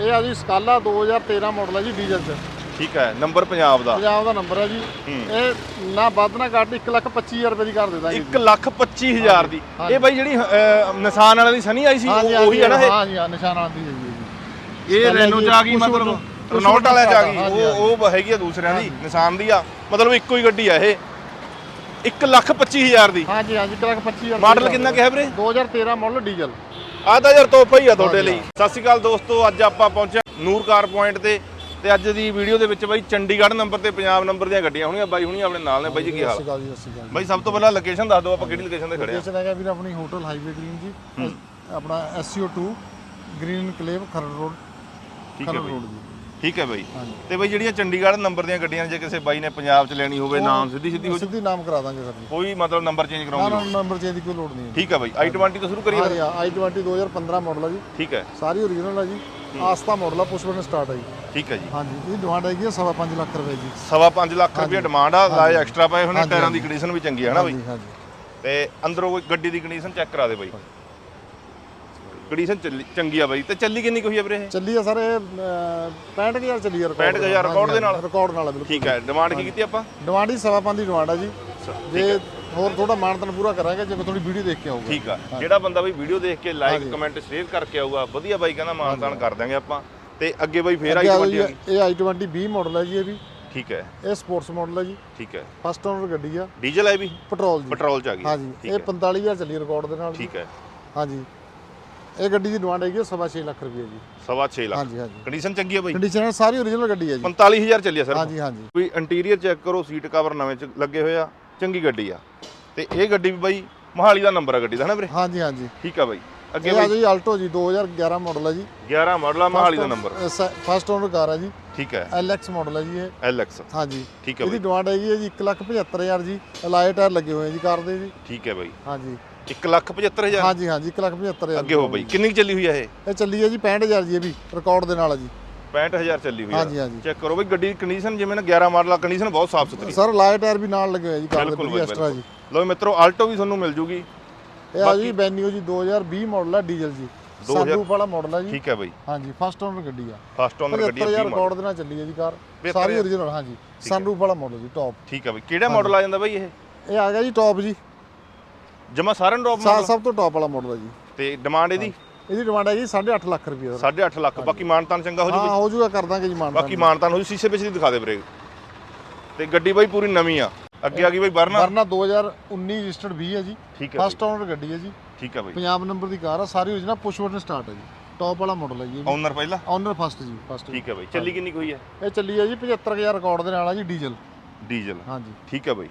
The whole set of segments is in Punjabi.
ਇਹ ਆ ਜੀ ਸਕਾਲਾ 2013 ਮਾਡਲ ਹੈ ਜੀ ਡੀਜ਼ਲ ਚ। ਠੀਕ ਹੈ ਨੰਬਰ ਪੰਜਾਬ ਦਾ। ਪੰਜਾਬ ਦਾ ਨੰਬਰ ਹੈ ਜੀ। ਇਹ ਨਾ ਵੱਧ ਨਾ ਘੱਟ 1,25,000 ਰੁਪਏ ਦੀ ਕਰ ਦੇ ਦਾਂਗੇ 1 ਲੱਖ 25 ਹਜ਼ਾਰ ਦੀ। ਹਾਂਜੀ। ਇਹ ਬਾਈ ਜਿਹੜੀ ਨਿਸ਼ਾਨ ਵਾਲੇ ਦੀ ਸਨੀ ਆਈ ਸੀ ਹਾਂਜੀ ਉਹ- ਉਹੀ ਹੈ ਨਾ ਇਹ? ਹਾਂ ਜੀ ਹਾਂ ਨਿਸ਼ਾਨ ਹੈ ਜੀ ਇਹ। ਰੈਨੋ ਚ ਆ ਗਈ ਮਤਲਬ ਰਨੌਟ ਵਾਲਿਆਂ ਚ ਆ ਗਈ। ਹਾਂਜੀ, ਉਹ ਉਹ ਹੈਗੀ ਆ ਦੂਸਰਿਆਂ ਦੀ ਨਿਸ਼ਾਨ ਦੀ ਆ। ਮਤਲਬ ਇੱਕੋ ਹੀ ਗੱਡੀ ਆ ਇਹ। 1 ਲੱਖ 25 ਹਜ਼ਾਰ ਦੀ। ਹਾਂ ਜੀ ਹਾਂ ਜੀ 1,25,000 ਮਾਡਲ ਕਿੰਨਾ ਕਿਹਾ ਵੀਰੇ? 2013 ਮਾਡਲ ਡੀਜ਼ਲ ਆਹ ਤਾਂ ਯਾਰ ਤੋਹਫਾ ਹੀ ਆ ਤੁਹਾਡੇ ਲਈ। ਸਤਿ ਸ਼੍ਰੀ ਅਕਾਲ ਦੋਸਤੋ ਅੱਜ ਆਪਾਂ ਪਹੁੰਚੇ ਨੂਰ ਕਾਰ ਪੁਆਇੰਟ ਤੇ ਤੇ ਅੱਜ ਦੀ ਵੀਡੀਓ ਦੇ ਵਿੱਚ ਬਾਈ ਚੰਡੀਗੜ੍ਹ ਨੰਬਰ ਤੇ ਪੰਜਾਬ ਨੰਬਰ ਦੀਆਂ ਗੱਡੀਆਂ ਹੋਣੀਆਂ। ਬਾਈ ਹੁਣੀ ਆਪਣੇ ਨਾਲ ਨੇ। ਬਾਈ ਜੀ ਕੀ ਹਾਲ? ਬਾਈ ਸਭ ਤੋਂ ਪਹਿਲਾਂ ਲੋਕੇਸ਼ਨ ਦੱਸ ਦਿਓ ਆਪਾਂ ਕਿਹੜੀ ਲੋਕੇਸ਼ਨ ਤੇ ਖੜੇ ਆ ਲੋਕੇਸ਼ਨ ਹੈਗਾ ਵੀਰ ਆਪਣੀ ਹੋਟਲ ਹਾਈਵੇ ਗ੍ਰੀਨ ਜੀ। ਆਪਣਾ SCO2 ਗ੍ਰੀਨ ਕਲੇਵ ਖਰੜ ਰੋਡ ਠੀਕ ਹੈ ਬਾਈ। ਠੀਕ ਹੈ ਬਾਈ। ਹਾਂਜੀ। ਤੇ ਬਾਈ ਜਿਹੜੀਆਂ ਚੰਡੀਗੜ੍ਹ ਨੰਬਰ ਦੀਆਂ ਗੱਡੀਆਂ ਜੇ ਕਿਸੇ ਬਾਈ ਨੇ ਪੰਜਾਬ 'ਚ ਲੈਣੀ ਹੋਵੇ ਨਾਮ ਸਿੱਧੀ ਸਿੱਧੀ ਹੋ ਸਿੱਧੀ ਨਾਮ ਕਰਾ ਦਾਂਗੇ ਸਰ ਜੀ। ਕੋਈ ਮਤਲਬ ਨੰਬਰ ਚੇਂਜ ਨਾ ਕਰਾਉਂਗੇ ਨਾ ਨੰਬਰ ਚੇਂਜ ਦੀ ਕੋਈ ਲੋੜ ਨਹੀਂ। ਹੈ ਠੀਕ ਹੈ ਬਾਈ। i20 ਤੋਂ ਸ਼ੁਰੂ ਕਰੀਏ ਫਿਰ? ਜੀ ਹਾਂ i20 2015 ਮਾਡਲ ਹੈ ਜੀ। ਠੀਕ ਹੈ। ਸਾਰੀ ਓਰੀਜਨਲ ਹੈ ਜੀ। ਆਸਤਾ ਮਾਡਲ ਆ ਪੁਸ਼ ਬਟਨ ਸਟਾਰਟ ਹੈ ਜੀ। ਠੀਕ ਹੈ ਜੀ। ਹਾਂਜੀ ਇਹਦੀ ਡਿਮਾਂਡ ਹੈਗੀ ਹੈ ਸਵਾ ਪੰਜ ਲੱਖ ਰੁਪਏ ਜੀ। ਸਵਾ ਲੱਖ ਰੁਪਏ ਡਿਮਾਂਡ ਆ ਲਾਏ ਐਕਸਟਰਾ ਪਏ ਹੋਣੇ ਹਾਂਜੀ, ਟਾਇਰਾਂ ਦੀ ਹਾਂਜੀ। ਕੰਡੀਸ਼ਨ ਵੀ ਚੰਗੀ ਹੈ ਨਾ ਬਾਈ? ਹਾਂਜੀ ਹਾਂਜੀ। ਤੇ ਅੰਦਰੋਂ ਕੋਈ ਗੱਡੀ ਦੀ ਕੰਡੀਸ਼ਨ ਚੈੱਕ ਕਰਾ ਦੇ ਬਾਈ। ਕੰਡੀਸ਼ਨ ਚੰਗੀ ਆ ਬਾਈ। ਤੇ ਚੱਲੀ ਕਿੰਨੀ ਕੁ ਹੋਈ ਆ ਵੀਰੇ ਇਹ? ਚੱਲੀ ਆ ਸਰ ਇਹ ਅਹ, 65000 ਚੱਲੀ ਆ 65,000 ਰਿਕਾਰਡ ਦੇ ਨਾਲ? ਰਿਕਾਰਡ ਨਾਲ ਆ ਬਿਲਕੁਲ। ਠੀਕ ਹੈ ਡਿਮਾਂਡ ਕੀ ਕੀਤੀ ਆਪਾਂ? ਡਿਮਾਂਡ ਹੀ ਸਵਾ ਪੰਜ ਦੀ ਡਿਮਾਂਡ ਆ ਜੀ। ਜੇ ਹੋਰ ਥੋੜਾ ਮਾਨਤਨ ਪੂਰਾ ਕਰਾਂਗੇ ਜੇ ਥੋੜੀ ਵੀਡੀਓ ਦੇਖ ਕੇ ਆਊਗਾ। ਠੀਕ ਆ। ਜਿਹੜਾ ਬੰਦਾ ਬਈ ਵੀਡੀਓ ਦੇਖ ਕੇ ਲਾਈਕ ਕਮੈਂਟ ਸ਼ੇਅਰ ਕਰਕੇ ਆਊਗਾ ਵਧੀਆ ਬਾਈ ਕਹਿੰਦਾ ਮਾਨਤਾਨ ਕਰ ਦਾਂਗੇ ਆਪਾਂ। ਤੇ ਅੱਗੇ ਬਾਈ ਫੇਰ ਆਈ ਆ ਜੀ, ਇਹ i20 20 ਮਾਡਲ ਹੈ ਜੀ ਇਹ ਵੀ। ਠੀਕ ਹੈ। ਇਹ ਸਪੋਰਟਸ ਮਾਡਲ ਹੈ ਜੀ। ਠੀਕ ਹੈ। ਫਸਟ ਓਨਰ ਗੱਡੀ ਆ। ਡੀਜ਼ਲ ਹੈ ਵੀ? ਪੈਟਰੋਲ ਜੀ। ਪੈਟਰੋਲ ਚ ਆ ਗਈ। ਹਾਂਜੀ। ਠੀਕ ਇਹ ਹੈ। 45000 ਚੱਲੀ ਰਿਕਾਰਡ ਦੇ ਨਾਲ ਜੀ। ਠੀਕ ਹੈ। ਹਾਂਜੀ। ਇਹ ਗੱਡੀ ਦੀ ਡਿਮਾਂਡ ਹੈਗੀ ਹੈ ਸਵਾ ਛੇ ਲੱਖ ਰੁਪਏ ਜੀ। ਸਵਾ 6 ਲੱਖ। ਹਾਂਜੀ ਹਾਂਜੀ। ਕੰਡੀਸ਼ਨ ਚੰਗੀ ਆ ਬਾਈ? ਕੰਡੀਸ਼ਨਰ ਸਾਰੀ ਓਰੀਜਨਲ ਗੱਡੀ ਹੈ ਜੀ। 45000 ਚੱਲਿਆ ਸਰ। ਹਾਂਜੀ ਹਾਂਜੀ। ਕੋਈ ਇੰਟੀਰੀਅਰ ਚੈੱਕ ਕਰੋ ਸੀਟ ਕਵਰ ਨਵੇਂ ਚ ਲੱਗੇ ਹੋਏ ਆ ਚੰਗੀ ਗੱਡੀ ਆ। ਤੇ ਇਹ ਗੱਡੀ ਵੀ ਬਾਈ ਮੋਹਾਲੀ ਦਾ ਨੰਬਰ ਆ ਗੱਡੀ ਦਾ ਹਨਾ ਵੀਰੇ? ਹਾਂਜੀ ਹਾਂਜੀ। ਠੀਕ ਆ ਬਾਈ। ਅੱਗੇ ਇਹ ਆ ਜੀ ਆਲਟੋ ਜੀ 2011 ਮਾਡਲ ਹੈ ਜੀ। 11 ਮਾਡਲ ਆ ਮੋਹਾਲੀ ਦਾ ਨੰਬਰ ਫਸਟ ਓਨਰ ਕਾਰ ਹੈ ਜੀ। ਠੀਕ ਹੈ। LX ਮਾਡਲ ਹੈ ਜੀ ਇਹ। LX ਹਾਂਜੀ। ਠੀਕ ਹੈ ਇਹਦੀ ਡਿਮਾਂਡ ਹੈਗੀ ਹੈ ਜੀ 175000 ਜੀ। ਅਲਾਈ ਟਾਇਰ ਲੱਗੇ ਹੋਏ ਆ ਜੀ ਕਾਰ ਦੇ ਜੀ ਠੀਕ ਹੈ ਬਾਈ। ਹਾਂਜੀ। 175000 ਹਾਂਜੀ ਹਾਂਜੀ 175000 ਅੱਗੇ ਹੋ ਬਾਈ। ਕਿੰਨੀ ਚੱਲੀ ਹੋਈ ਆ ਇਹ? ਇਹ ਚੱਲੀ ਹੈ ਜੀ 65000 ਜੀ ਇਹ ਵੀ ਰਿਕਾਰਡ ਦੇ ਨਾਲ ਹੈ ਜੀ। 65000 ਚੱਲੀ ਹੋਈ ਆ। ਹਾਂਜੀ ਹਾਂਜੀ। ਚੈੱਕ ਕਰੋ ਬਈ ਗੱਡੀ ਦੀ ਕੰਡੀਸ਼ਨ ਜਿਵੇਂ ਨਾ 11 ਮਾਡਲ ਆ ਕੰਡੀਸ਼ਨ ਬਹੁਤ ਸਾਫ਼ ਸੁਥਰੀ। ਸਰ ਅਲਾਈ ਟਾਇਰ ਵੀ ਨਾਲ ਲੱਗੇ ਹੋਏ ਆ ਜੀ ਕਾਰ ਦੇ ਐਕਸਟਰਾ ਜੀ। ਲੋ ਮਿੱਤਰੋ ਆਲਟੋ ਵੀ ਤੁਹਾਨੂੰ ਮਿਲ ਜੂਗੀ। ਇਹ ਆ ਜੀ ਬੈਨਿਓ ਜੀ 2020 ਮਾਡਲ ਹੈ ਡੀਜ਼ਲ ਜੀ। 2000 ਸਨਰੂਫ ਵਾਲਾ ਮਾਡਲ ਹੈ ਜੀ। ਠੀਕ ਹੈ ਬਾਈ। ਹਾਂਜੀ ਫਸਟ ਓਨਰ ਗੱਡੀ ਆ। ਫਸਟ ਓਨਰ ਗੱਡੀ ਆ 75000 ਵੀਹ model। ਰਿਕਾਰਡ ਦੇ ਨਾਲ ਚੱਲੀ ਹੈ ਜੀ ਕਾਰ। 75,000 ਸਾਰੀ ਓਰੀਜਨਲ ਹਾਂਜੀ। ਸਨਰੂਫ ਵਾਲਾ ਮਾਡਲ ਜੀ ਟੌਪ ਠੀਕ ਹੈ ਬਾਈ। ਕਿਹੜਾ ਮਾਡਲ ਆ ਜਾਂਦਾ ਬਾਈ ਇਹ? ਇਹ ਆ ਗਿਆ ਜੀ ਟੌਪ ਜੀ। ਜਮਾ ਸਾਰਨ ਡ੍ਰੌਪ ਸਾ- ਸਭ ਤੋਂ ਟੌਪ ਵਾਲਾ ਮਾਡਲ ਹੈ ਜੀ। ਤੇ ਡਿਮਾਂਡ ਇਹਦੀ? ਇਹਦੀ ਡਿਮਾਂਡ ਹੈ ਜੀ 8.5 ਲੱਖ ਰੁਪਏ ਸਰ 8.5 ਲੱਖ। ਬਾਕੀ ਮਾਨਤਾਨ ਚੰਗਾ ਹੋ ਜੂ ਹਾਂ ਹੋ ਜਾਊਗਾ ਕਰ ਦਾਂਗੇ ਜੀ ਮਾਨ ਬਾਕੀ ਮਾਨਤਾਨ ਹੋ ਜੂ। ਸ਼ੀਸ਼ੇ ਵਿੱਚ ਦੀ ਦਿਖਾ ਦੇ ਬ੍ਰੇਕ ਤੇ ਗੱਡੀ ਬਾਈ ਪੂਰੀ ਨਵੀਂ ਆ। ਅੱਗੇ ਆ ਗਈ ਬਾਈ ਵਰਨਾ? ਵਰਨਾ 2019 ਰਜਿਸਟਰਡ 20 ਹੈ ਜੀ। ਠੀਕ ਹੈ ਫਸਟ ਓਨਰ ਗੱਡੀ ਹੈ ਜੀ। ਠੀਕ ਹੈ ਬਾਈ। ਪੰਜਾਬ ਨੰਬਰ ਦੀ ਕਾਰ ਆ ਸਾਰੀ ਓਰੀਜਨਲ ਪੁਸ਼ ਬਟਨ ਸਟਾਰਟ ਹੈ ਜੀ। ਟੌਪ ਵਾਲਾ ਮਾਡਲ ਹੈ ਜੀ ਓਨਰ ਪਹਿਲਾ? ਓਨਰ ਫਸਟ ਜੀ ਫਸਟ ਠੀਕ ਹੈ ਬਾਈ। ਚੱਲੀ ਕਿੰਨੀ ਕੁ ਹੋਈ ਹੈ? ਇਹ ਚੱਲੀ ਹੈ ਜੀ 75000 ਰਿਕਾਰਡ ਦੇ ਨਾਲ ਆ ਜੀ ਡੀਜ਼ਲ ਡੀਜ਼ਲ ਹਾਂਜੀ। ਠੀਕ ਹੈ ਬਾਈ।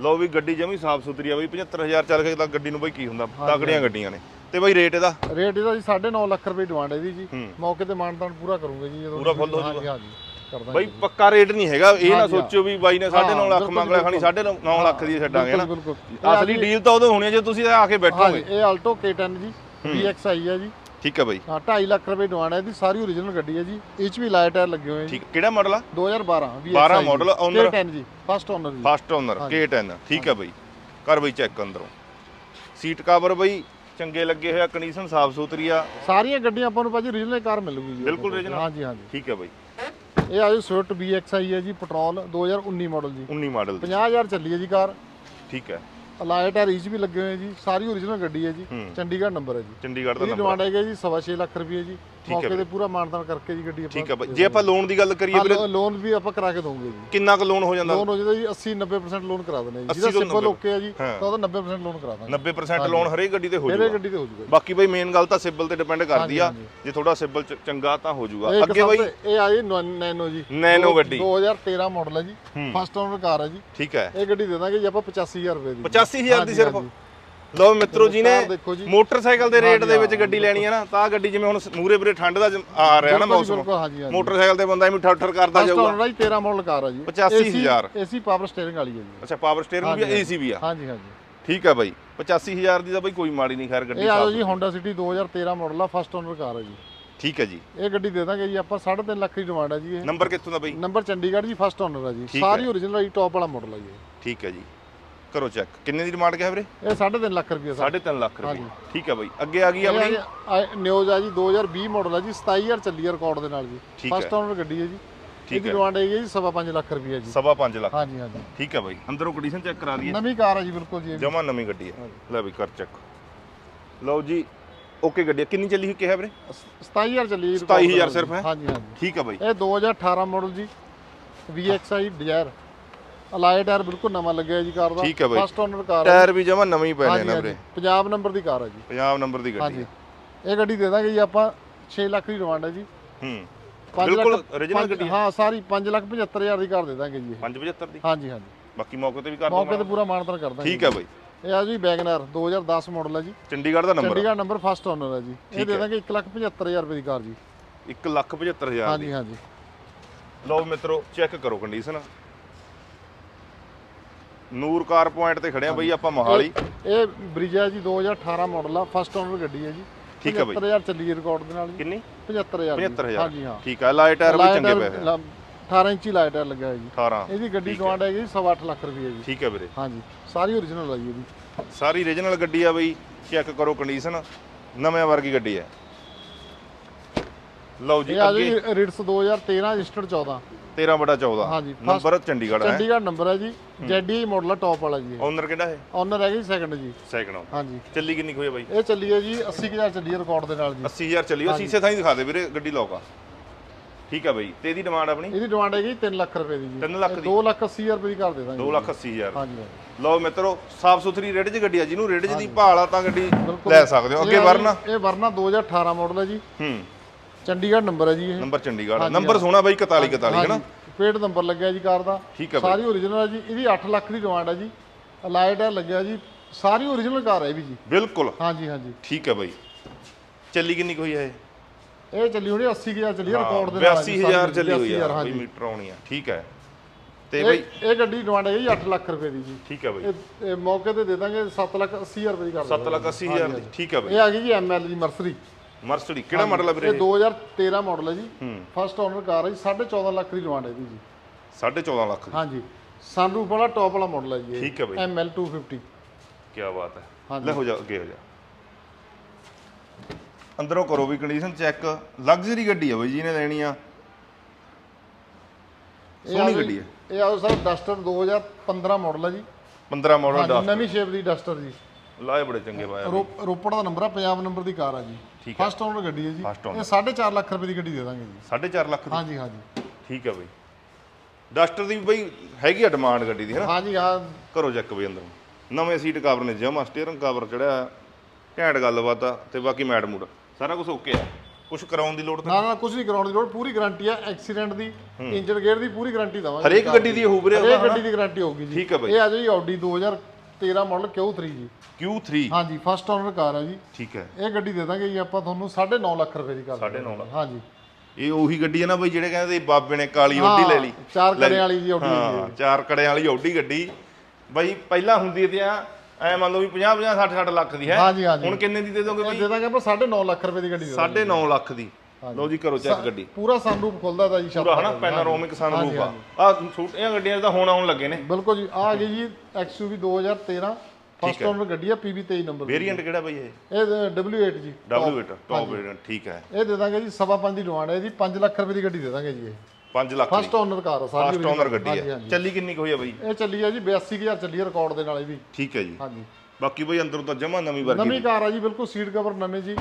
ਲਓ ਵੀ ਗੱਡੀ ਜਮੀ ਸਾਫ਼ ਸੁਥਰੀ ਆ ਬਾਈ। 75000 ਚੱਲ ਕੇ ਤਾਂ ਗੱਡੀ ਨੂੰ ਬਾਈ ਕੀ ਹੁੰਦਾ? ਤਗੜੀਆਂ ਗੱਡੀਆਂ ਨੇ। ਤੇ ਬਾਈ ਰੇਟ ਇਹਦਾ? ਰੇਟ ਇਹਦਾ ਜੀ 9.5 ਲੱਖ ਰੁਪਏ ਡਿਮਾਂਡ ਇਹਦੀ ਜੀ। ਹੂੰ। ਮੌਕੇ ਤੇ ਮਾਨਤਾਨ ਪੂਰਾ ਕਰੂੰਗੇ ਜੀ ਜਦੋਂ ਪੂਰਾ full ਹੋ ਹਾਂਜੀ ਹਾਂਜੀ। ਕਰ ਦਾਂਗੇ ਬਾਈ ਪੱਕਾ ਰੇਟ ਨਹੀਂ ਹੈਗਾ ਇਹ ਨਾ। ਸੋਚਿਓ ਵੀ ਬਾਈ ਨੇ 9.5 ਲੱਖ ਮੰਗ ਲਿਆ ਖਾਣੀ ਬਿਲਕੁਲ। 9.5 ਲੱਖ ਦੀ ਛੱਡਾਂਗੇ ਨਾ। ਅਸਲੀ ਡੀਲ ਤਾਂ ਉਦੋਂ ਹੋਣੀ ਜੇ ਤੁਸੀਂ ਆ ਕੇ ਬੈਠੋਗੇ। ਇਹ ਆਲਟੋ K10 ਜੀ VXI ਹੈ ਜੀ। ਠੀਕ ਹੈ ਬਾਈ। ਹਾਂ 2.5 ਲੱਖ ਰੁਪਏ ਹੈ ਇਹਦੀ ਸਾਰੀ ਓਰੀਜਨਲ ਗੱਡੀ ਹੈ ਜੀ। ਇਹ 'ਚ ਵੀ ਲਾਈਟ ਟਾਇਰ ਲੱਗੇ ਹੋਏ ਠੀਕ ਕਿਹੜਾ ਮਾਡਲ ਆ? 2012 12 model, owner- K10 ਜੀ ਫਸਟ ਓਨਰ ਜੀ। ਫਸਟ ਓਨਰ K10 ਠੀਕ ਹੈ ਬਾਈ। ਕਰ ਬਾਈ ਚੈੱਕ ਅੰਦਰੋਂ। ਸੀਟ ਕਵਰ ਬਾਈ ਚੰਗੇ ਲੱਗੇ ਹੋਇਆ ਕੰਡੀਸ਼ਨ ਸਾਫ਼ ਸੁਥਰੀ ਆ। ਸਾਰੀਆਂ ਗੱਡੀਆਂ ਆਪਾਂ ਨੂੰ ਭਾਜੀ ਓਰੀਜਨਲ ਕਾਰ ਮਿਲੂਗੀ ਜੀ। ਬਿਲਕੁਲ original? ਹਾਂਜੀ ਹਾਂਜੀ। ਠੀਕ ਹੈ ਬਾਈ। ਇਹ ਆ ਜੀ ਸਵਿਫਟ VXI ਹੈ ਜੀ ਪੈਟਰੋਲ 2019 ਮਾਡਲ ਜੀ। 19 ਮਾਡਲ ਦੀ। 50000 ਚੱਲੀ ਹੈ ਜੀ ਕਾਰ। ਠੀਕ ਹੈ। ਅਲਾਈ ਟਾਇਰ ਇਹ 'ਚ ਵੀ ਲੱਗੇ ਹੋਏ ਜੀ ਸਾਰੀ ਓਰੀਜਨਲ ਗੱਡੀ ਹੈ ਜੀ। ਚੰਡੀਗੜ੍ਹ ਨੰਬਰ ਹੈ ਜੀ। ਚੰਡੀਗੜ੍ਹ ਦਾ ਇਹਦੀ ਨੰਬਰ ਡਿਮਾਂਡ ਹੈਗੀ ਹੈ ਜੀ ਸਵਾ ਛੇ ਲੱਖ ਰੁਪਏ ਜੀ। ਹੈ ਮੌਕੇ। ਤੇ ਪੂਰਾ ਮਾਨਦਾਨ ਕਰਕੇ ਜੀ ਗੱਡੀ ਠੀਕ ਹੈ ਬਾਈ ਜੇ ਆਪਾਂ ਲੋਨ ਦੀ ਗੱਲ ਕਰੀਏ ਵੀਰੇ ਲੋਨ ਵੀ ਆਪਾਂ ਕਰਾ ਕੇ ਦਵਾਂਗੇ ਜੀ। ਕਿੰਨਾ ਕੁ ਲੋਨ ਹੋ ਜਾਂਦਾ? ਲੋਨ ਹੋ ਜਾਂਦਾ ਜੀ 80 90% ਲੋਨ ਕਰਾ ਦਿੰਦੇ ਜੀ। 80 ਜਿਹਦਾ ਤੋਂ ਸਿੰਪਲ 90 ਓਕੇ ਹੈ ਜੀ ਹਾਂ। ਤਾਂ ਉਹਦਾ 90% ਲੋਨ ਕਰਾ ਦਾਂਗੇ। 90% ਲੋਨ ਹਰੇਕ ਗੱਡੀ ਤੇ ਹੋ ਮੇਰੇ ਜਾਊਗਾ। ਗੱਡੀ ਤੇ ਹੋ ਜਾਊਗਾ ਬਾਕੀ ਬਾਈ ਮੇਨ ਗੱਲ ਤਾਂ ਸਿਬਲ ਤੇ ਡਿਪੈਂਡ ਕਰਦੀ ਆ। ਹਾਂਜੀ, ਜੇ ਥੋੜਾ ਸਿਬਲ ਚੰਗਾ ਤਾਂ ਹੋ ਜਾਊਗਾ। ਅੱਗੇ ਬਾਈ ਇਹ ਆਈ ਨੈਨੋ ਜੀ। ਨੈਨੋ ਦੋ- ਗੱਡੀ। 2013 ਮਾਡਲ ਹੈ ਜੀ। ਫਸਟ ਓਨਰ ਕਾਰ ਹੈ ਜੀ। ਠੀਕ ਹੈ। ਇਹ ਗੱਡੀ ਦੇ ਦਾਂਗੇ ਜੀ ਆਪਾਂ 85000 ਰੁਪਏ ਦੀ। 85000 ਦੀ ਹਾਂਜੀ, ਸਿਰਫ? ਹਾਂਜੀ। ਲਓ ਮਿੱਤਰੋ ਜੀ ਨੇ ਮੋਟਰਸਾਈਕਲ ਦੇ ਰੇਟ ਦੇ ਵਿੱਚ ਗੱਡੀ ਲੈਣੀ ਹੈ ਨਾ ਤਾਂ ਗੱਡੀ ਜਿਵੇਂ ਹੁਣ ਮੂਰੇ ਵੀਰੇ ਠੰਡ ਦਾ ਆ ਰਿਹਾ ਨਾ ਮੌਸਮ। ਮੋਟਰਸਾਈਕਲ ਤੇ ਬੰਦਾ ਐਵੇਂ ਠਰ ਠਰ ਕਰਦਾ ਜਾਊਗਾ। ਓਨਰ ਹੈ ਜੀ 13 ਮਾਡਲ ਕਾਰ ਹੈ ਜੀ। 85,000 ਏਸੀ ਪਾਵਰ ਸਟੀਅਰਿੰਗ ਵਾਲੀ ਹੈ ਜੀ। ਅੱਛਾ ਪਾਵਰ ਸਟੀਅਰਿੰਗ ਵੀ ਏਸੀ ਵੀ ਆ। ਹਾਂਜੀ ਹਾਂਜੀ। ਠੀਕ ਹੈ ਬਾਈ। 85000 ਦੀ ਤਾਂ ਬਾਈ ਕੋਈ ਮਾੜੀ ਨਹੀਂ ਖੈਰ ਗੱਡੀ ਇਹ ਸਾਫ਼ ਜੀ Honda City 2013 ਮਾਡਲ ਆ ਫਸਟ ਓਨਰ ਕਾਰ ਹੈ ਜੀ। ਠੀਕ ਹੈ ਜੀ। ਇਹ ਗੱਡੀ ਦੇ ਦਾਂਗੇ ਜੀ ਆਪਾਂ 3.5 ਲੱਖ ਦੀ ਡਿਮਾਂਡ ਹੈ ਜੀ ਇਹ। ਨੰਬਰ ਕਿੱਥੋਂ ਦਾ ਬਾਈ? ਨੰਬਰ ਚੰਡੀਗੜ੍ਹ ਜੀ ਫਸਟ ਓਨਰ ਹੈ ਜੀ। ਸਾਰੀ ਓਰੀਜਨਲ ਟੌਪ ਵਾਲਾ ਮਾਡਲ ਹੈ ਜੀ। ਠੀਕ ਹੈ ਜੀ। ਕਰੋ ਚੈੱਕ ਕਿੰਨੇ ਦੀ ਡਿਮਾਂਡ ਕਿਹਾ ਵੀਰੇ? ਇਹ 3.5 ਲੱਖ ਰੁਪਏ ਸਰ। 3.5 ਲੱਖ ਰੁਪਏ। ਠੀਕ ਹੈ ਬਾਈ। ਅੱਗੇ ਆ ਗਈ ਆਪਣੀ? ਨਿਊਜ਼ ਆ ਜੀ 2020 ਮਾਡਲ ਆ ਜੀ 27000 ਚੱਲੀ ਆ ਰਿਕਾਰਡ ਦੇ ਨਾਲ ਜੀ। ਫਸਟ ਓਨਰ ਗੱਡੀ ਹੈ ਜੀ। ਠੀਕ ਹੈ। ਡਿਮਾਂਡ ਹੈਗੀ ਹੈ ਜੀ ਸਵਾ ਪੰਜ ਲੱਖ ਰੁਪਏ ਜੀ। ਸਵਾ 5 ਲੱਖ। ਹਾਂਜੀ ਹਾਂਜੀ। ਠੀਕ ਹੈ ਬਾਈ। ਅੰਦਰੋਂ ਕੰਡੀਸ਼ਨ ਚੈੱਕ ਕਰਾ ਦਈਏ ਨਵੀਂ ਕਾਰ ਹੈ ਜੀ ਬਿਲਕੁਲ ਜੀ। ਜਮਾ ਨਵੀਂ ਗੱਡੀ ਹੈ। ਲੈ ਵੀ ਕਰ ਚੈੱਕ ਲਓ ਜੀ ਓਕੇ ਗੱਡੀ। ਕਿੰਨੀ ਚੱਲੀ ਹੋਈ ਕਿਹਾ ਵੀਰੇ? 27000 ਚੱਲੀ ਜੀ। 27,000 ਸਿਰਫ ਹੈ? ਹਾਂਜੀ ਹਾਂਜੀ। ਠੀਕ ਹੈ ਬਾਈ। ਇਹ 2018 ਮਾਡਲ ਜੀ VXI ਡਿਜ਼ਾਇਰ ਅਲਾਈ ਟਾਇਰ ਬਿਲਕੁਲ ਨਵਾਂ ਲੱਗਿਆ ਜੀ ਕਾਰ ਦਾ। ਠੀਕ ਹੈ ਬਾਈ। ਫਸਟ ਓਨਰ ਕਾਰ ਟਾਇਰ ਵੀ ਜਮਾ ਨਵੇਂ ਹੀ ਹਾਂਜੀ, ਨੇ। ਵੀਰੇ ਪੰਜਾਬ ਨੰਬਰ ਦੀ ਕਾਰ ਹੈ ਜੀ। ਪੰਜਾਬ ਨੰਬਰ ਦੀ ਗੱਡੀ ਹਾਂਜੀ। ਇਹ ਗੱਡੀ ਦੇ ਦਾਂਗੇ ਜੀ ਆਪਾਂ 6 ਲੱਖ ਦੀ ਡਿਮਾਂਡ ਹੈ ਜੀ। ਹੂੰ। ਬਿਲਕੁਲ ਪੰਜ- ਗੱਡੀ ਹੈ। ਸਾਰੀ 5 ਲੱਖ 75000 ਦੀ ਕਾਰ ਦੇ ਦਾਂਗੇ ਜੀ ਇਹ। 575 ਦੀ? ਹਾਂਜੀ ਹਾਂਜੀ। ਬਾਕੀ ਮੌਕੇ ਤੇ ਵੀ ਕਰ ਮੌਕੇ ਦਵਾਂਗੇ। ਤੇ ਪੂਰਾ ਮਾਨਤਨ ਕਰ ਦਾਂਗੇ ਠੀਕ ਹੈ ਬਾਈ। ਇਹ ਆ ਜੀ ਵੈਗਨਰ 2010 ਮਾਡਲ ਹੈ ਜੀ। ਚੰਡੀਗੜ੍ਹ ਦਾ number Chandigarh number first owner ਹੈ ਜੀ। ਇਹ ਦੇ। ਦਾਂਗੇ 175000 ਰੁਪਏ ਦੀ ਕਾਰ ਜੀ। 175000 ਦੀ। ਹਾਂਜੀ ਹਾਂਜੀ। ਲਓ ਮਿੱਤਰੋ ਚੈੱਕ ਕਰੋ ਕੰਡੀਸ਼ਨ ਨੂਰ ਕਾਰ ਪੁਆਇੰਟ ਤੇ ਖੜਿਆ ਬਈ ਆਪਾਂ ਮੋਹਾਲੀ। ਇਹ- ਬ੍ਰਿਜਾ ਜੀ 2018 ਮਾਡਲ ਆ ਫਸਟ ਓਨਰ ਗੱਡੀ ਹੈ ਜੀ। ਠੀਕ ਹੈ ਬਾਈ। 75000 ਚੱਲੀ ਹੈ ਰਿਕਾਰਡ ਦੇ ਨਾਲ ਜੀ। ਕਿੰਨੀ? 75000 ਜੀ। 75000 ਹਾਂਜੀ ਹਾਂ। ਠੀਕ ਹੈ ਲਾਈਟ ਟਾਇਰ ਵੀ ਚੰਗੇ ਪਏ ਲਾ- 18 ਇੰਚੀ ਲਾਈਟ ਟਾਇਰ ਲੱਗਾ ਹੈ ਜੀ। 18 ਇਹਦੀ ਗੱਡੀ ਡਿਮਾਂਡ ਹੈਗੀ ਜੀ 8.5 ਲੱਖ ਰੁਪਏ ਜੀ। ਠੀਕ ਹੈ ਵੀਰੇ। ਹਾਂਜੀ ਸਾਰੀ ਓਰੀਜਨਲ ਹੈ ਜੀ। ਇਹਦੀ ਸਾਰੀ ਰੀਜਨਲ ਗੱਡੀ ਆ ਬਈ। ਚੈੱਕ ਕਰੋ ਕੰਡੀਸ਼ਨ ਨਵੇਂ ਵਰਗੀ ਗੱਡੀ ਹੈ। ਲਓ ਜੀ ਇਹ ਆ ਅੱਗੇ। ਜੀ ਰਿਟਸ 2013 ਰਜਿਸਟਰਡ 14 13 ਬੜਾ 14 ਹਾਂਜੀ, first- ਨੰਬਰ ਚੰਡੀਗੜ੍ਹ ਹੈ। ਚੰਡੀਗੜ੍ਹ ਨੰਬਰ ਹੈ ਜੀ। ਜੈਡੀ ਮਾਡਲ ਆ ਟੌਪ ਵਾਲਾ ਜੀ ਓਨਰ ਕਿਹੜਾ ਹੈ ਓਨਰ ਹੈਗਾ ਜੀ। ਸੈਕੰਡ ਜੀ ਸੈਕਿੰਡ ਹਾਂਜੀ। ਚੱਲੀ ਕਿੰਨੀ ਕੁ ਹੋਈ ਹੈ ਬਾਈ? ਇਹ ਚੱਲੀ ਹੈ ਜੀ 80000 ਚੱਲੀ ਹੈ ਰਿਕਾਰਡ ਦੇ ਨਾਲ ਜੀ। 80000 ਚੱਲੀ ਉਹ ਸੀਸੇ ਥਾਈ ਦਿਖਾ ਦੇ ਵੀਰੇ ਗੱਡੀ ਲੋਕਾ ਠੀਕ ਹੈ ਬਾਈ। ਤੇ ਇਹਦੀ ਡਿਮਾਂਡ ਆਪਣੀ? ਇਹਦੀ ਡਿਮਾਂਡ ਹੈਗੀ 3 ਲੱਖ ਰੁਪਏ ਦੀ ਜੀ। 3 ਲੱਖ ਦੀ। 2 ਲੱਖ 80000 ਰੁਪਏ ਦੀ ਕਰ ਦੇ ਦਾਂਗੇ 2 ਲੱਖ 80000 ਹਾਂਜੀ ਹਾਂਜੀ। ਲਓ ਮਿੱਤਰੋ ਸਾਫ਼ ਸੁਥਰੀ ਰੇਡ 'ਚ ਗੱਡੀ ਆ ਜਿਹਨੂੰ ਰੇਡ 'ਚ ਦੀ ਭਾਲ ਆ ਤਾਂ ਗੱਡੀ ਬਿਲਕੁਲ। ਲੈ ਸਕਦੇ ਹੋ। ਅੱਗੇ ਇਹ ਆ ਜੀ- ਵਰਨਾ? ਇਹ ਵਰਨਾ 2018 ਮਾਡਲ ਹੈ ਜੀ। ਹੂੰ। ਚੰਡੀਗੜ੍ਹ ਨੰਬਰ ਹੈ ਜੀ ਇਹ। ਨੰਬਰ ਚੰਡੀਗੜ੍ਹ ਨੰਬਰ ਸੋਹਣਾ ਬਾਈ 41 41 ਹੈ ਨਾ ਪੇਡ ਨੰਬਰ ਲੱਗਿਆ ਜੀ ਕਾਰ ਦਾ। ਠੀਕ ਹੈ ਸਾਰੀ ਓਰੀਜਨਲ ਹੈ ਜੀ ਇਹਦੀ 8 ਲੱਖ ਦੀ ਡਿਮਾਂਡ ਹੈ ਜੀ। ਅਲਾਈਡ ਹੈ ਲੱਗਿਆ ਜੀ। ਸਾਰੀ ਓਰੀਜਨਲ ਕਾਰ ਹੈ ਇਹ ਵੀ ਜੀ। ਬਿਲਕੁਲ। ਹਾਂਜੀ ਹਾਂਜੀ। ਠੀਕ ਹੈ ਬਾਈ। ਚੱਲੀ ਕਿੰਨੀ ਹੋਈ ਹੈ ਇਹ? ਚੱਲੀ ਹੋਣੀ 80000 ਚੱਲੀ ਹੈ ਰਿਕਾਰਡ ਦੇ ਨਾਲ ਜੀ, 82000 ਸਾਰੀ। ਚੱਲੀ ਹੋਈ 82,000, ਬਈ ਮੀਟਰ ਆਉਣੀ ਆ। ਠੀਕ ਹੈ ਤੇ ਬਈ ਇਹ ਗੱਡੀ ਡਿਮਾਂਡ ਹੈ ਜੀ 8 ਲੱਖ ਰੁਪਏ ਦੀ ਜੀ। ਠੀਕ ਹੈ ਬਈ। ਇਹ ਇਹ ਮੌਕੇ ਤੇ ਦੇ ਦਾਂਗੇ 7 ਲੱਖ 80000 ਰੁਪਏ ਦੀ ਕਰ 7 ਲੱਖ 80000 ਦੀ। ਠੀਕ ਹੈ ਬਈ। ਇਹ ਆ ਗਈ ਜੀ ਐਮਐਲ ਦੀ ਮਰਸਰੀ ਮਰਸਡੀ ਕਿਹੜਾ ਮਾਡਲ ਆ ਵੀਰੇ ਇਹ 2013 ਮਾਡਲ ਹੈ ਜੀ। ਹੂੰ। ਫਸਟ ਓਨਰ ਕਾਰ ਹੈ ਜੀ 14.5 ਲੱਖ ਦੀ ਡਿਮਾਂਡ ਹੈ ਇਹਦੀ ਜੀ। 14.5 ਲੱਖ ਦੀ? ਹਾਂਜੀ। ਸਨਰੂਫ ਵਾਲਾ ਟੌਪ ਵਾਲਾ ਮਾਡਲ ਹੈ ਜੀ ਠੀਕ ਹੈ ਬਈ। ਐਮਐਲ 250 ਕੀ ਬਾਤ ਹੈ। ਲੈ ਹੋ ਜਾ ਅੱਗੇ ਹੋ ਜਾ। ਅੰਦਰੋਂ ਕਰੋ ਵੀ ਕੰਡੀਸ਼ਨ ਚੈੱਕ ਲਗਜ਼ਰੀ ਗੱਡੀ ਆ ਬਈ ਜਿਹਨੇ ਲੈਣੀ ਆ। ਸੋਹਣੀ ਜੀ- ਗੱਡੀ ਹੈ ਇਹ ਆਓ ਸਰ ਡਸਟਰ 2015 ਮਾਡਲ ਹੈ ਜੀ। 15 ਮਾਡਲ ਦਾ ਨਵੀਂ ਸ਼ੇਪ ਦੀ ਡਸਟਰ ਜੀ। ਲਾਏ ਬੜੇ ਚੰਗੇ ਪਾਇਆ ਰੋਪੜ ਦਾ ਨੰਬਰ ਆ ਪੰਜਾਬ ਨੰਬਰ ਦੀ ਕਾਰ ਆ ਜੀ। ਠੀਕ ਹੈ। ਫਸਟ ਓਨਰ ਗੱਡੀ ਹੈ ਜੀ। ਇਹ 4.5 ਲੱਖ ਰੁਪਏ ਦੀ ਗੱਡੀ ਦੇ ਦਾਂਗੇ ਜੀ। 4.5 ਲੱਖ ਦੀ? ਹਾਂਜੀ ਹਾਂਜੀ। ਠੀਕ ਹੈ ਬਈ। ਡਸਟਰ ਦੀ ਬਈ ਹੈਗੀ ਆ ਡਿਮਾਂਡ ਗੱਡੀ ਦੀ ਹੈਨਾ ਹਾਂਜੀ ਆ। ਘਰੋਂ ਚੱਕ ਬਈ ਅੰਦਰੋਂ। ਨਵੇਂ ਸੀਟ ਕਵਰ ਨੇ ਜਮਾ ਸਟੀਅਰਿੰਗ ਕਵਰ ਚੜਿਆ ਘੈਂਟ ਗੱਲਬਾਤ ਆ ਤੇ ਬਾਕੀ ਮੈਡ ਮੂਡ ਸਾਰਾ ਕੁਝ ਓਕੇ ਆ। ਕੁਝ ਕਰਾਉਣ ਦੀ ਲੋੜ ਤਾਂ ਨਾ ਨਾ ਕੁਝ ਨਹੀਂ ਕਰਾਉਣ ਦੀ ਲੋੜ ਪੂਰੀ ਗਾਰੰਟੀ ਹੈ ਐਕਸੀਡੈਂਟ ਦੀ ਇੰਜਨ ਗੇਅਰ ਦੀ ਪੂਰੀ ਗਾਰੰਟੀ ਦਵਾਂਗੇ ਹਰੇਕ ਗੱਡੀ ਦੀ ਹੋਊ ਵੀਰੇ ਹਰੇਕ ਗੱਡੀ ਦੀ ਗਾਰੰਟੀ ਹੋਊਗੀ ਜੀ। ਇਹ ਆ ਜੀ Audi 2000 13 ਮਾਡਲ Q3 ਜੀ। Q3 ਹਾਂਜੀ ਫਸਟ ਓਨਰ ਕਾਰ ਹੈ ਜੀ। ਠੀਕ ਹੈ। ਇਹ ਗੱਡੀ ਦੇ ਦਾਂਗੇ ਜੀ ਆਪਾਂ ਤੁਹਾਨੂੰ 9.5 ਲੱਖ ਰੁਪਏ ਦੀ ਕਰ ਦਾਂਗੇ। 9.5 ਲੱਖ। ਹਾਂਜੀ। ਇਹ ਉਹੀ ਗੱਡੀ ਹੈ ਨਾ ਬਈ ਜਿਹੜੇ ਕਹਿੰਦੇ ਬਾਬੇ ਨੇ ਕਾਲੀ ਓਡੀ ਲੈ ਲਈ। ਚਾਰ ਕੜਿਆਂ ਵਾਲੀ ਜੀ ਓਡੀ ਹਾਂ ਚਾਰ ਕੜਿਆਂ ਵਾਲੀ ਓਡੀ ਗੱਡੀ। ਬਈ ਪਹਿਲਾਂ ਹੁੰਦੀ ਤੇ ਆ ਐ ਮੰਨ ਲਓ ਵੀ 50 50 60 60 ਲੱਖ ਦੀ ਹੈ। ਹਾਂਜੀ, ਹਾਂਜੀ। ਹੁਣ ਕਿੰਨੇ ਦੀ ਦੇ ਦੋਗੇ ਜੀ। ਬਈ? ਦੇ ਦਾਂਗੇ ਆਪਾਂ 9.5 ਲੱਖ ਰੁਪਏ ਦੀ ਗੱਡੀ ਦੇ ਦਾਂਗੇ। 9.5 ਲੱਖ ਦੀ। ਲਓ ਜੀ ਕਰੋ ਚੈੱਕ ਗੱਡੀ। ਪੂਰਾ ਸਨਰੂਫ ਖੁੱਲਦਾ ਦਾ ਜੀ ਪੂਰਾ। ਹਨਾ ਪੈਨਾਰੋਮਿਕ ਸਨਰੂਫ ਆ। ਆ ਛੋਟੀਆਂ ਗੱਡੀਆਂ ਤਾਂ ਹੁਣ ਆਉਣ ਲੱਗੇ ਨੇ। ਬਿਲਕੁਲ ਜੀ ਆ ਗਈ ਜੀ XUV 2013 ਫਸਟ ਓਨਰ ਗੱਡੀ ਆ PV 23 ਨੰਬਰ ਵੇਰੀਐਂਟ ਕਿਹੜਾ ਬਈ ਇਹ? ਇਹ W8 ਜੀ W8 ਟੌਪ ਵੇਰੀਐਂਟ ਠੀਕ ਹੈ। ਇਹ ਦੇ ਦਾਂਗੇ ਜੀ ਸਵਾ ਪੰਜ ਦੀ ਡਿਮਾਂਡ ਹੈ ਜੀ 5 ਲੱਖ ਰੁਪਏ ਦੀ ਗੱਡੀ ਦੇ ਦਾਂਗੇ ਜੀ ਇਹ। 5 ਲੱਖ ਫਸਟ ਓਨਰ ਕਾਰ ਆ ਸਾਰੀ ਫਸਟ ਓਨਰ ਗੱਡੀ ਹੈ। ਚੱਲੀ ਕਿੰਨੀ ਕੁ ਹੋਈ ਆ ਬਈ? ਇਹ ਚੱਲੀ ਆ ਜੀ 82000 ਚੱਲੀ ਆ ਰਿਕਾਰਡ ਦੇ ਨਾਲ ਇਹ ਵੀ ਠੀਕ ਹੈ ਜੀ। ਹਾਂਜੀ। ਬਾਕੀ ਬਈ ਅੰਦਰੋਂ ਤਾਂ ਜਮਾ ਨਵੀਂ ਵਰਗੀ ਨਵੀਂ ਕਾਰ ਆ ਜੀ ਬਿਲਕੁਲ ਸੀਟ ਕਵਰ ਨਵੇਂ ਜੀ।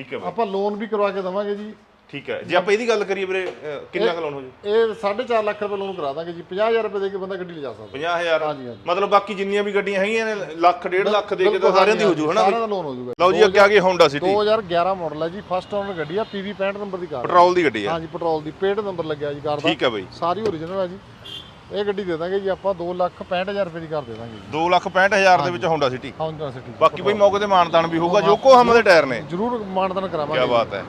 ਠੀਕ ਹੈ ਬਈ। ਆਪਾਂ ਲੋਨ ਵੀ ਕਰਵਾ ਕੇ ਦਵਾਂਗੇ ਜੀ। ਠੀਕ ਹੈ। ਜੇ ਆਪਾਂ ਇਹਦੀ ਗੱਲ ਕਰੀਏ ਵੀਰੇ ਅਹ, ਕਿੰਨਾ ਕੁ ਲੋਨ ਹੋ ਜੂ ਇਹ 4.5 ਲੱਖ ਰੁਪਏ ਲੋਨ ਕਰਾ ਦਾਂਗੇ ਜੀ। 50000 ਰੁਪਏ ਦੇ ਕੇ ਬੰਦਾ ਗੱਡੀ ਲਿਜਾ ਸਕਦਾ। 50000 ਹਾਂਜੀ, ਹਾਂਜੀ। ਮਤਲਬ ਬਾਕੀ ਜਿੰਨੀਆਂ ਵੀ ਗੱਡੀਆਂ ਹੈਗੀਆਂ ਨੇ ਲੱਖ ਡੇਢ ਲੱਖ ਦੇ ਕੇ ਤਾਂ ਸਾਰਿਆਂ ਦੀ ਹੋ ਜੂ ਹਨਾ ਸਾਰਿਆਂ ਦਾ ਲੋਨ ਹੋ ਜੂਗਾ ਲਓ ਜੀ ਅੱਗੇ ਆ ਗਈ ਹੋਂਡਾ ਸਿਟੀ 2011 ਮਾਡਲ ਹੈ ਜੀ। ਫਸਟ ਓਨਰ ਗੱਡੀ ਆ PV 65 ਨੰਬਰ ਦੀ ਕਾਰ ਪੈਟਰੋਲ ਦੀ ਗੱਡੀ ਹੈ। ਹਾਂਜੀ ਪੈਟਰੋਲ ਦੀ ਪੇਡ ਨੰਬਰ ਲੱਗਿਆ ਜੀ ਕਾਰ ਦਾ। ਠੀਕ ਹੈ ਬਈ। ਸਾਰੀ ਓਰੀਜਨਲ ਹੈ ਜੀ। ਇਹ ਗੱਡੀ ਦੇ ਦਾਂਗੇ ਜੀ ਆਪਾਂ 2 ਲੱਖ 65000 ਰੁਪਏ ਦੀ ਕਰ ਦੇ ਦਾਂਗੇ ਜੀ। 2 ਲੱਖ 65000 ਦੇ ਵਿੱਚ ਹੋਂਡਾ ਸਿਟੀ ਹੌਂਡਾ ਸਿਟੀ ਬਾਕੀ ਬਈ ਮੌਕੇ ਤੇ ਮਾਨਤਾਨ ਵੀ ਹੋਊਗਾ ਜੋਕੋ ਹਮ ਦੇ ਟਾਇਰ ਨੇ। ਜਰੂਰ ਮਾਨਦਨ ਕੀ ਕਰਾਵਾਂਗੇ ਬਾਤ ਹੈ।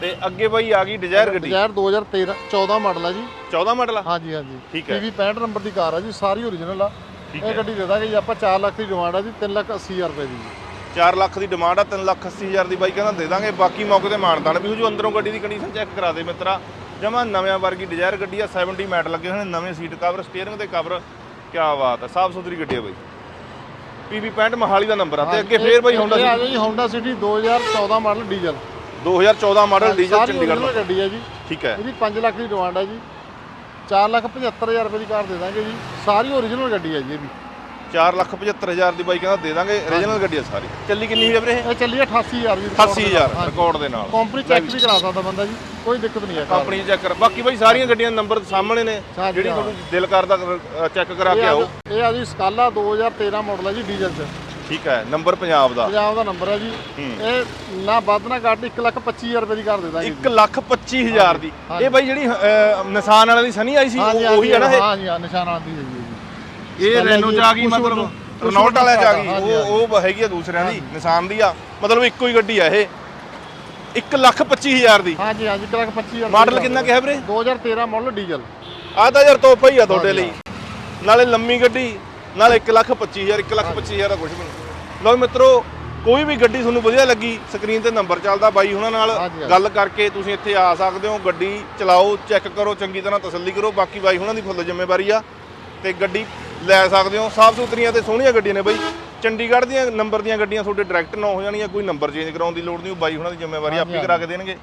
ਤੇ ਅੱਗੇ ਬਈ ਆ ਗਈ ਡਿਜ਼ਾਇਰ ਗੱਡੀ। ਡਿਜ਼ਾਇਰ 2013 14 ਮਾਡਲ ਹੈ ਜੀ। 14 ਮਾਡਲ ਆ? ਹਾਂਜੀ ਹਾਂਜੀ। ਠੀਕ ਹੈ। PV 65 ਨੰਬਰ ਦੀ ਕਾਰ ਹੈ ਜੀ ਸਾਰੀ ਓਰੀਜਨਲ ਆ। ਇਹ ਗੱਡੀ ਦੇ ਦਾਂਗੇ ਜੀ ਆਪਾਂ 4 ਲੱਖ ਦੀ ਡਿਮਾਂਡ ਹੈ ਜੀ 3 ਲੱਖ 80000 ਰੁਪਏ ਦੀ ਜੀ। 4 ਲੱਖ ਦੀ ਡਿਮਾਂਡ ਆ 3 ਲੱਖ 80000 ਦੀ ਬਾਈ ਕਹਿੰਦਾ ਦੇ ਦਾਂਗੇ। ਬਾਕੀ ਮੌਕੇ ਤੇ ਮਾਨਤਾਨ ਵੀ ਹੋ ਜੂ ਅੰਦਰੋਂ ਗੱਡੀ ਦੀ ਕੰਡੀਸ਼ਨ ਚੈੱਕ ਕਰਾ ਦੇ ਮਿੱਤਰਾ। ਜਮਾ ਨਵਿਆਂ ਵਰਗੀ ਡਿਜ਼ਾਇਰ ਗੱਡੀ ਆ 70 ਮੈਟ ਲੱਗੇ ਹੋਏ ਨੇ ਨਵੇਂ ਸੀਟ ਕਵਰ ਸਟੀਅਰਿੰਗ ਤੇ ਕਵਰ ਕੀ ਬਾਤ ਹੈ ਸਾਫ਼ ਸੁਥਰੀ ਗੱਡੀ ਆ ਬਾਈ। PB 65 ਮਹਾਲੀ ਦਾ ਨੰਬਰ ਆ ਤੇ ਅੱਗੇ ਫੇਰ ਬਾਈ ਇਹ Honda ਆ ਜੀ Honda City 2014 model diesel 2014 model diesel Chandigarh ਦਾ ਗੱਡੀ ਹੈ ਜੀ। ਠੀਕ ਹੈ। ਇਹਦੀ 5 ਲੱਖ ਦੀ ਡਿਮਾਂਡ ਹੈ ਜੀ। 4 ਲੱਖ 75000 ਰੁਪਏ ਦੀ ਕਾਰ ਦੇ ਦਾਂਗੇ ਜੀ। ਸਾਰੀ ਓਰੀਜਨਲ ਗੱਡੀ ਹੈ ਜੀ ਇਹ ਵੀ। 475000 ਦੀ ਬਾਈ ਕਹਿੰਦਾ ਦੇ ਦਾਂਗੇ। ਰੀਜਨਲ ਗੱਡੀ ਆ ਸਾਰੀ। ਚੱਲੀ ਕਿੰਨੀ ਹੋਈ ਆ ਵੀਰੇ ਇਹ? ਚੱਲੀ ਹੈ 88000 ਦੀ। 88000 ਰਿਕਾਰਡ ਦੇ ਨਾਲ। ਕੰਪਨੀ ਚੈੱਕ ਵੀ ਕਰਾ ਸਕਦਾ ਬੰਦਾ ਜੀ। ਕੋਈ ਦਿੱਕਤ ਨਹੀਂ ਹੈ ਕੰਪਨੀ ਚੈੱਕ ਕਰ ਬਾਕੀ ਬਾਈ ਸਾਰੀਆਂ ਗੱਡੀਆਂ ਦੇ ਨੰਬਰ ਸਾਹਮਣੇ ਨੇ। ਜਿਹੜੀ। ਤੁਹਾਨੂੰ ਦਿਲ ਕਰਦਾ ਚੈੱਕ ਕਰਾ ਕੇ ਆਓ। ਇਹ ਆ ਜੀ ਸਕਾਲਾ 2013 ਮਾਡਲ ਹੈ ਜੀ ਡੀਜ਼ਲ 'ਚ। ਠੀਕ ਹੈ ਨੰਬਰ ਪੰਜਾਬ ਦਾ। ਪੰਜਾਬ ਦਾ ਨੰਬਰ ਹੈ ਜੀ। ਇਹ ਨਾ ਵੱਧ ਨਾ ਘੱਟ 1 ਲੱਖ 25000 ਰੁਪਏ ਦੀ ਕਾਰ ਦੇ ਦਾਂਗੇ 1 ਲੱਖ 25000 ਦੀ। ਇਹ ਬਾਈ ਜਿਹੜੀ ਨਿਸ਼ਾਨ ਵਾਲਿਆਂ ਦੀ ਸਨੀ ਆਈ ਸੀ? ਉਹ- ਉਹੀ ਹੈ ਨਾ ਇਹ? ਹਾਂ ਜੀ ਨਿਸ਼ਾਨ ਹੈ ਜੀ। ਇਹ ਰੈਨੋ ਚ ਆ ਗਈ ਮਤਲਬ ਰਨੌਟ ਵਾਲਿਆਂ ਚ ਆ ਗਈ। ਹਾਂਜੀ, ਉਹ ਉਹ ਹੈਗੀ ਆ ਦੂਸਰਿਆਂ ਦੀ ਨਿਸ਼ਾਨ ਦੀ ਆ। ਮਤਲਬ ਇੱਕੋ ਹੀ ਗੱਡੀ ਆ ਇਹ। 1 ਲੱਖ 25000 ਦੀ। ਹਾਂ ਜੀ ਹਾਂ ਜੀ 1 ਲੱਖ 25000 ਮਾਡਲ ਕਿੰਨਾ ਕਿਹਾ ਵੀਰੇ? 2013 ਮਾਡਲ ਡੀਜ਼ਲ ਆ ਤਾਂ ਯਾਰ ਤੋਹਫਾ ਹੀ ਆ ਤੁਹਾਡੇ ਲਈ। ਨਾਲੇ ਲੰਮੀ ਗੱਡੀ ਨਾਲੇ 1 ਲੱਖ 25000 1 ਲੱਖ 25000 ਦਾ ਕੁਝ ਵੀ ਨਹੀਂ। ਲਓ ਮਿੱਤਰੋ ਕੋਈ ਵੀ ਗੱਡੀ ਤੁਹਾਨੂੰ ਵਧੀਆ ਲੱਗੀ ਸਕਰੀਨ ਤੇ ਨੰਬਰ ਚੱਲਦਾ ਬਾਈ ਉਹਨਾਂ ਨਾਲ। ਹਾਂਜੀ, ਹਾਂਜੀ। ਗੱਲ ਕਰਕੇ ਤੁਸੀਂ ਇੱਥੇ ਆ ਸਕਦੇ ਹੋ। ਗੱਡੀ ਚਲਾਓ ਚੈੱਕ ਕਰੋ ਚੰਗੀ ਤਰ੍ਹਾਂ ਤਸੱਲੀ ਕਰੋ। ਬਾਕੀ ਬਾਈ ਉਹਨਾਂ ਦੀ ਫੁੱਲ ਜ਼ਿੰਮੇਵਾਰੀ ਆ। ਤੇ ਗੱਡੀ ਲੈ ਸਕਦੇ ਹੋ। ਸਾਫ਼ ਸੁਥਰੀਆਂ ਤੇ ਸੋਹਣੀਆਂ ਗੱਡੀਆਂ ਨੇ ਬਾਈ। ਚੰਡੀਗੜ੍ਹ ਦੀਆਂ ਨੰਬਰ ਦੀਆਂ ਗੱਡੀਆਂ ਤੁਹਾਡੇ ਡਾਇਰੈਕਟ ਨਾ ਹੋ ਜਾਣੀਆਂ ਕੋਈ ਨੰਬਰ ਚੇਂਜ ਕਰਾਉਣ ਦੀ ਲੋੜ ਨਹੀਂ ਉਹ ਬਾਈ ਉਹਨਾਂ ਦੀ ਜ਼ਿੰਮੇਵਾਰੀ ਹਾਂਜੀ, ਆਪੇ ਕਰਾ ਕੇ ਦੇਣਗੇ।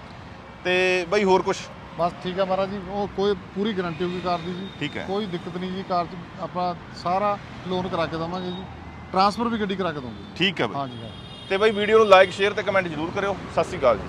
ਤੇ ਬਾਈ ਹੋਰ ਕੁਝ ਬਸ ਠੀਕ ਹੈ ਮਹਾਰਾਜ ਜੀ ਉਹ ਕੋਈ ਪੂਰੀ ਗਾਰੰਟੀ ਹੋਊਗੀ ਕਾਰ ਦੀ ਜੀ। ਠੀਕ ਹੈ। ਕੋਈ ਦਿੱਕਤ ਨਹੀਂ ਜੀ ਕਾਰ 'ਚ ਆਪਾਂ ਸਾਰਾ ਲੋਨ ਕਰਾ ਕੇ ਦਵਾਂਗੇ ਜੀ। ਟਰਾਂਸਫਰ ਵੀ ਗੱਡੀ ਕਰਾ ਕੇ ਦਵਾਂਗੇ ਠੀਕ ਹੈ ਬਾਈ। ਹਾਂ ਜੀ ਹਾਂ ਤੇ ਬਾਈ ਵੀਡੀਓ ਨੂੰ ਲਾਈਕ ਸ਼ੇਅਰ ਤੇ ਕਮੈਂਟ ਜ਼ਰੂਰ ਕਰਿਓ। ਸਤਿ ਸ਼੍ਰੀ ਅਕਾਲ ਜੀ।